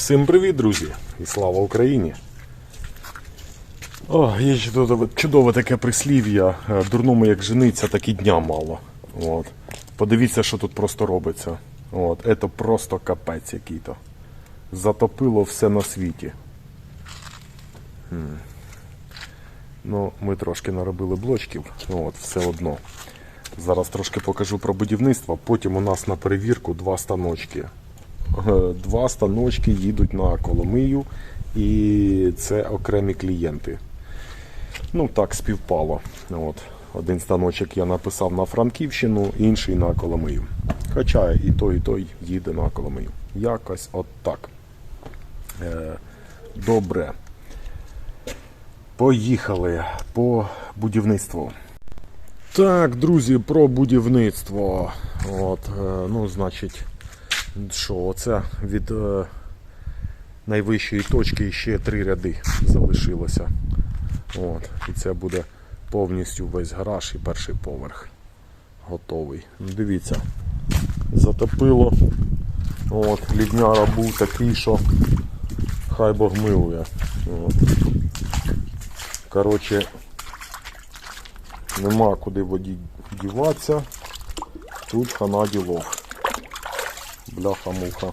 Всім привіт, друзі! І слава Україні! О, є чудове, чудове таке прислів'я. е, Дурному як жениться, так і дня мало. От. Подивіться, що тут просто робиться. От. Це просто капець який-то. Затопило все на світі. М. Ну, ми трошки наробили блочків, от, все одно. Зараз трошки покажу про будівництво. Потім у нас на перевірку два станочки. Е, Два станочки їдуть на Коломию, і це окремі клієнти. Ну, так співпало. От. Один станочок я написав на Франківщину, інший на Коломию. Хоча і той, і той їде на Коломию. Якось от так. Е, добре. Поїхали по будівництву. Так, друзі, про будівництво. От, е, ну, значить, що оце від е, найвищої точки ще три ряди залишилося. От, і це буде повністю весь гараж і перший поверх готовий. Ну, Дивіться, затопило. От, лідняра був такий, що хай Бог милує. От. Коротше, нема куди воді діватися. Тут хана ділов. Бляха-муха.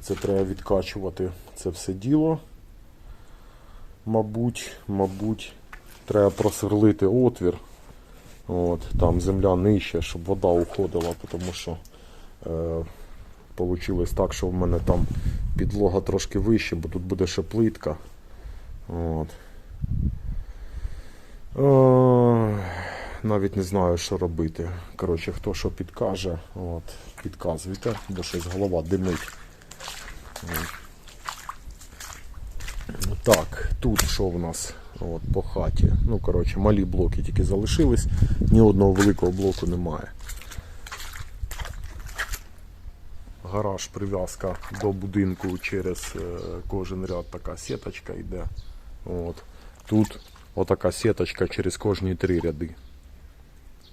Це треба відкачувати це все діло. Мабуть, мабуть, треба просверлити отвір. От, там земля нижче, щоб вода уходила, тому що е, вийшло так, що в мене там підлога трошки вище, бо тут буде ще плитка. От. Е, навіть не знаю, що робити. Коротше, хто що підкаже, от, підказуйте, бо щось голова димить. Так, тут що в нас от, по хаті? Ну, коротше, малі блоки тільки залишились, ні одного великого блоку немає. Гараж, прив'язка до будинку через е, кожен ряд така сіточка йде. От. Тут отака сіточка через кожні три ряди.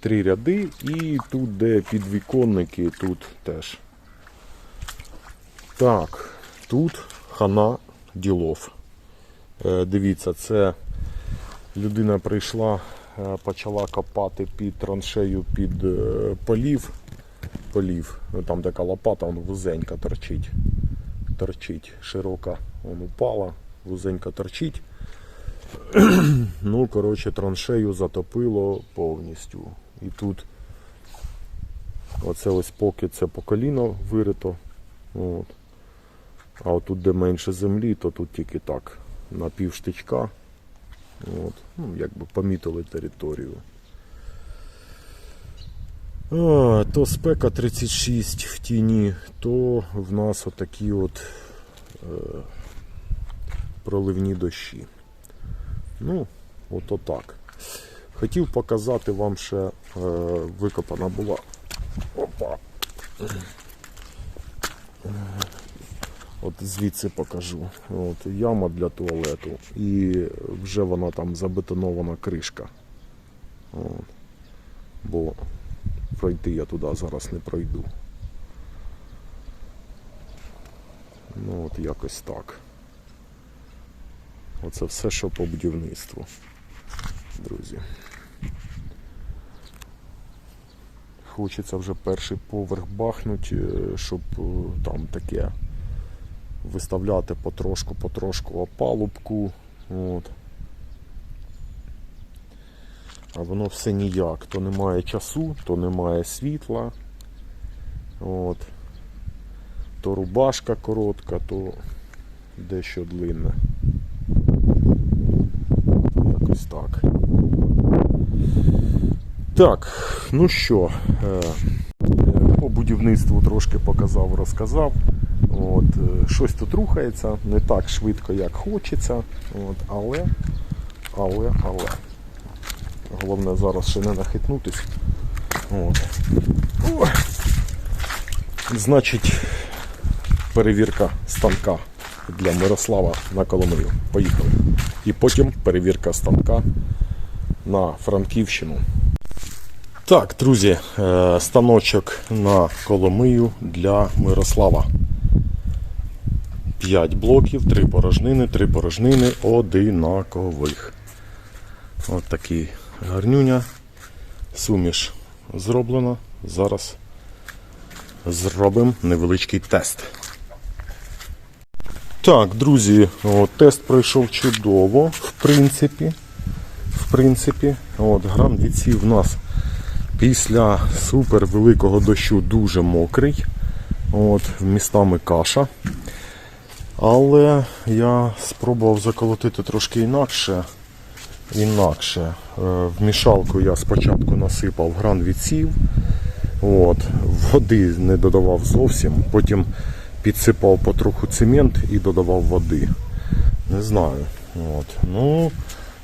Три ряди і тут, де підвіконники, тут теж. Так, тут хана ділов. Е, дивіться, це людина прийшла, е, почала копати під траншею під е, полів. полів. Ну, Там така лопата, вона вузенька торчить. Торчить. Широка вон упала, вузенька торчить. Ну, коротше, траншею затопило повністю. І тут оце ось поки це по коліно вирито. От. А отут, де менше землі, то тут тільки так, на пів штичка. От. Ну, якби помітили територію. А, то спека 36 в тіні, то в нас отакі от е, проливні дощі. Ну, от отак. Хотів показати вам ще е, викопана була. Опа. От звідси покажу. От яма для туалету. І вже вона там забетонована кришка. От. Бо пройти я туди зараз не пройду. Ну от якось так. Оце все, що по будівництву, друзі. Хочеться вже перший поверх бахнуть, е, щоб е, там таке виставляти потрошку-потрошку опалубку. От. А воно все ніяк. То немає часу, то немає світла. От. То рубашка коротка, то дещо длинна. Якось так. Так, ну що, е, по будівництву трошки показав, розказав. От, е, щось тут рухається, не так швидко, як хочеться. От, але, але, але. Головне зараз ще не нахитнутись. От. О! Значить, перевірка станка для Мирослава на Коломию. Поїхали. І потім перевірка станка на Франківщину. Так, друзі, е, станочок на Коломию для Мирослава. 5 блоків, 3 порожнини, 3 порожнини одинакових. От такий гарнюня. Суміш зроблена. Зараз зробимо невеличкий тест. Так, друзі, от, тест пройшов чудово, в принципі. В принципі, от, грам відсів в нас після супер великого дощу дуже мокрий. От, містами каша. Але я спробував заколотити трошки інакше. Інакше. Е, В мішалку я спочатку насипав гран відсів. От, води не додавав зовсім, потім підсипав потроху цемент і додавав води. Не знаю. От. Ну,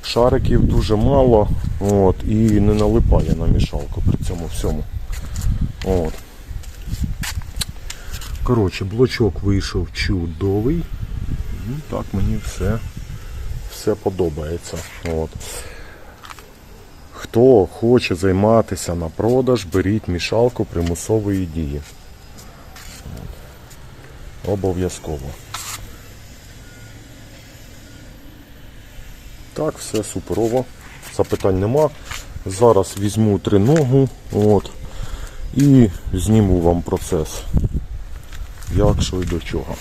шариків дуже мало от, і не налипає на мішалку при цьому всьому. От. Коротше, блочок вийшов чудовий. Ну, так мені все, все подобається. От. Хто хоче займатися на продаж, беріть мішалку примусової дії. Обов'язково. Так, все суперово. Запитань нема. Зараз візьму триногу от, і зніму вам процес. Як, що і до чого.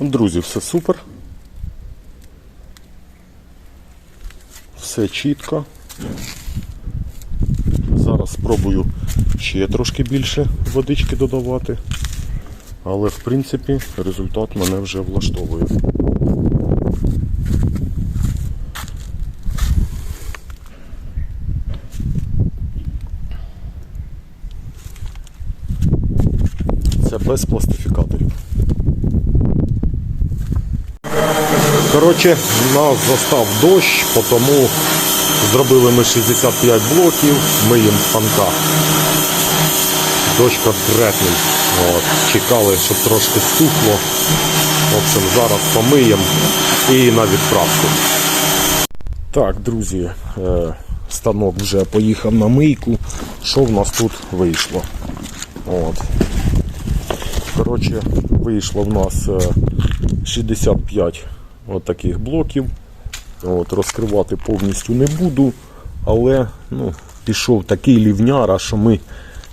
Друзі, все супер. Все чітко. Зараз спробую ще трошки більше водички додавати. Але в принципі результат мене вже влаштовує. Це без пластифікаторів. Коротше, нас застав дощ, тому зробили ми 65 блоків, миємо станка. Дощ конкретний. От. Чекали, щоб трошки стухло. В общем, зараз помиємо і на відправку. Так, друзі, е, станок вже поїхав на мийку. Що в нас тут вийшло? От. Коротше, вийшло в нас е, 65 от таких блоків. От, розкривати повністю не буду, але ну, пішов такий лівняра, що ми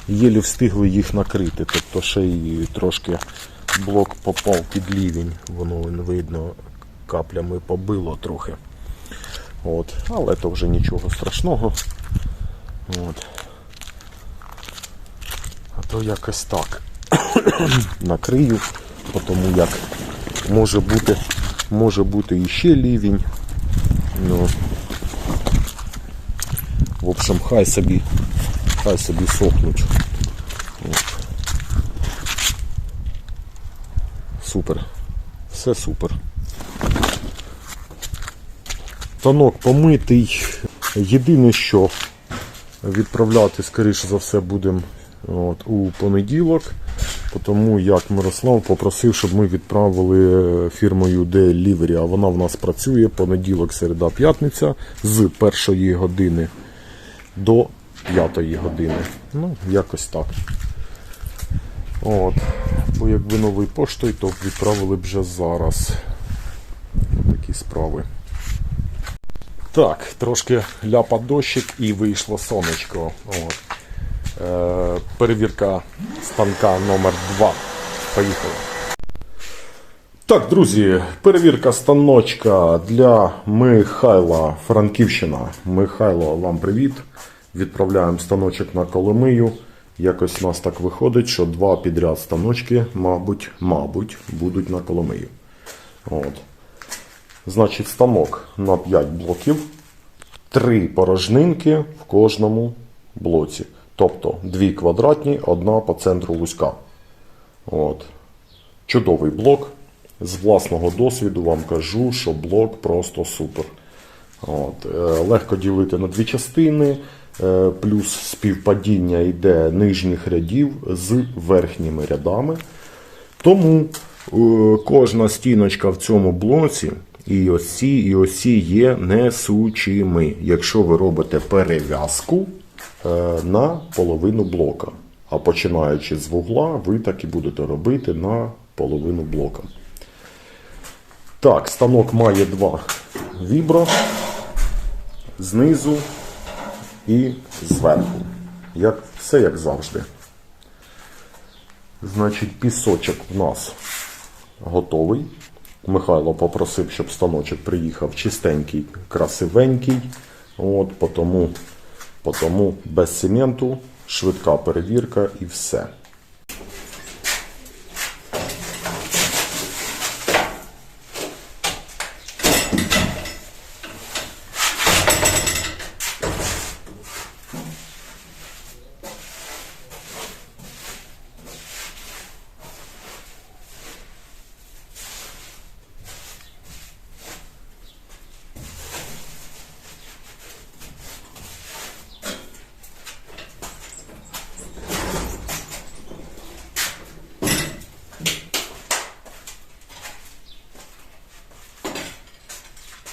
єлі встигли їх накрити. Тобто ще й трошки блок попав під лівень, воно видно каплями побило трохи. От, але то вже нічого страшного. От. А то якось так накрию, тому як може бути, може бути іще лівень. Ну, в общем, хай собі, хай собі сохнуть. От. Супер. Все супер. Танок помитий. Єдине, що відправляти, скоріше за все, будемо у понеділок. Тому як Мирослав попросив, щоб ми відправили фірмою Delivery, а вона в нас працює понеділок, середа, п'ятниця з першої години до п'ятої години. Ну, якось так. От. Бо якби новий поштою, то відправили б вже зараз. Такі справи. Так, трошки ляпа дощик і вийшло сонечко. От. Е, перевірка станка номер 2 Поїхали. Так, друзі, перевірка станочка для Михайла Франківщина. Михайло, вам привіт. Відправляємо станочок на Коломию. Якось у нас так виходить, що два підряд станочки, мабуть, мабуть, будуть на Коломию. От. Значить, станок на 5 блоків, 3 порожнинки в кожному блоці. Тобто дві квадратні, одна по центру луська. От. Чудовий блок. З власного досвіду вам кажу, що блок просто супер. От, е, легко ділити на дві частини, е, плюс співпадіння йде нижніх рядів з верхніми рядами. Тому е, кожна стіночка в цьому блоці, і ось ці, і ось ці є несучими, якщо ви робите перев'язку на половину блока. А починаючи з вугла, ви так і будете робити на половину блока. Так, станок має два вібро знизу і зверху. Як, все як завжди. Значить, пісочок в нас готовий. Михайло попросив, щоб станочок приїхав чистенький, красивенький. От, потому, потому без цементу, швидка перевірка і все.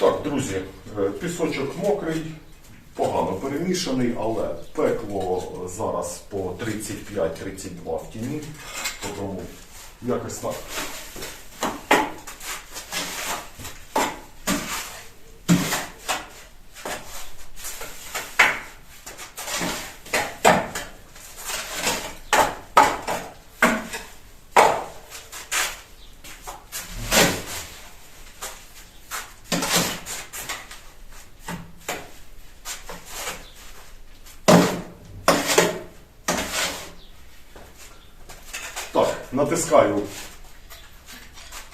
Так, друзі, е, пісочок мокрий, погано перемішаний, але пекло зараз по 35-32 в тіні, тому якось так. Натискаю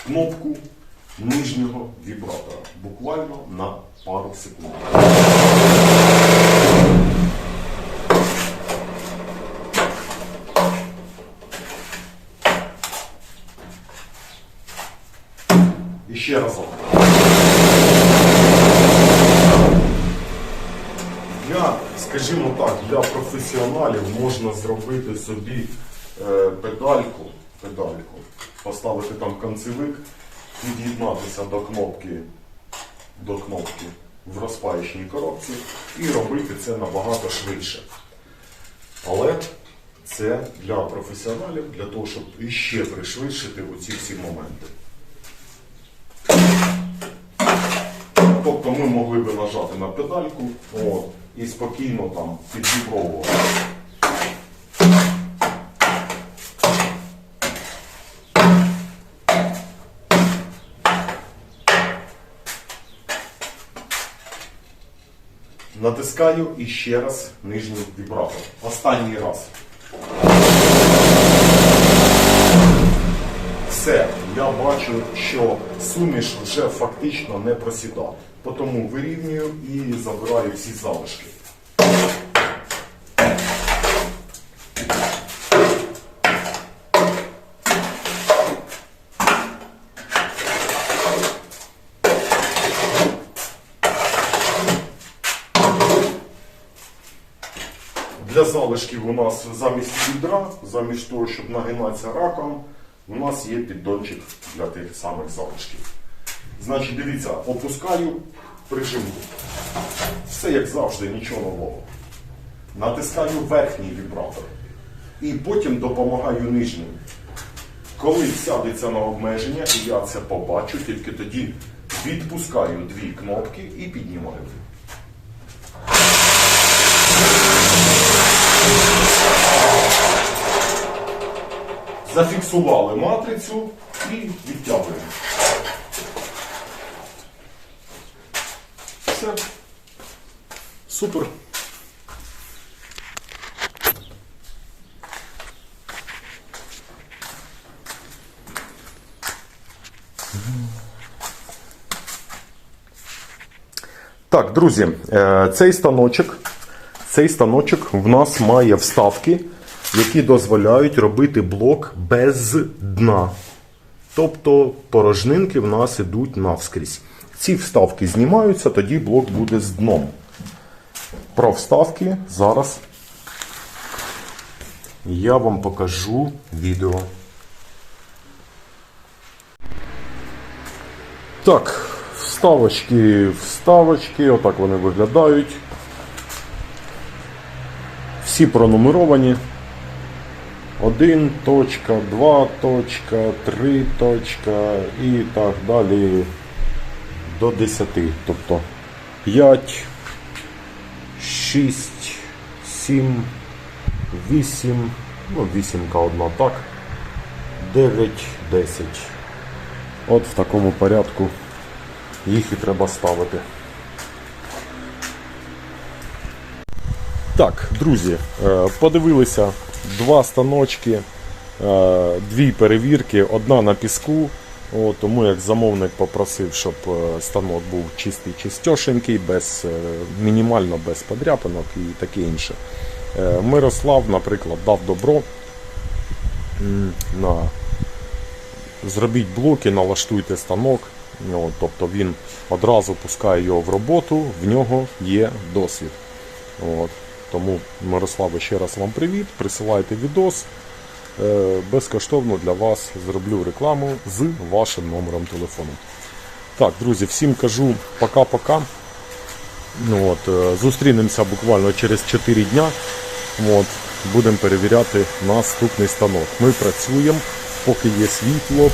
кнопку нижнього вібратора. Буквально на пару секунд. І ще разок. Для, скажімо так, для професіоналів можна зробити собі е, педальку, педальку, поставити під'єднатися до кнопки, до кнопки в розпаючній коробці і робити це набагато швидше. Але це для професіоналів, для того, щоб іще пришвидшити оці всі моменти. Тобто ми могли би нажати на педальку от, і спокійно там підвібровувати. Натискаю і ще раз нижній вібратор. Останній раз. Все, я бачу, що суміш вже фактично не просідав. Тому вирівнюю і забираю всі залишки. Залишків у нас замість відра, замість того, щоб нагинатися раком, у нас є піддончик для тих самих залишків. Значить, дивіться, опускаю прижимку. Все як завжди, нічого нового. Натискаю верхній вібратор. І потім допомагаю нижнім. Коли сядеться на обмеження, і я це побачу, тільки тоді відпускаю дві кнопки і піднімаю. Зафіксували матрицю і відтягуємо. Все. Супер. Так, друзі, е, цей станочок, цей станочок в нас має вставки, які дозволяють робити блок без дна. Тобто порожнинки в нас ідуть навскрізь. Ці вставки знімаються, тоді блок буде з дном. Про вставки зараз я вам покажу відео. Так, вставочки, вставочки, отак вони виглядають. Всі пронумеровані. 1 точка, 2 точка, 3 точка і так далі до 10. Тобто 5, 6, 7, 8, ну 8 одна так, 9, 10. От в такому порядку їх і треба ставити. Так, друзі, е, подивилися два станочки, е, дві перевірки, одна на піску. Тому як замовник попросив, щоб е, станок був чистий, чистьошенький, без, е, мінімально без подряпинок і таке інше. Мирослав, наприклад, дав добро на зробіть блоки, налаштуйте станок. Тобто він одразу пускає його в роботу, в нього є досвід. От. Тому, Мирославе, ще раз вам привіт. Присилайте відос. Е, Безкоштовно для вас зроблю рекламу з вашим номером телефону. Так, друзі, всім кажу пока-пока. Ну, от, е, зустрінемося буквально через 4 дня. От, будемо перевіряти наступний станок. Ми працюємо, поки є світло,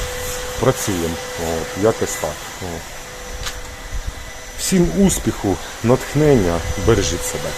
працюємо. От, якось так. От. Всім успіху, натхнення, бережіть себе.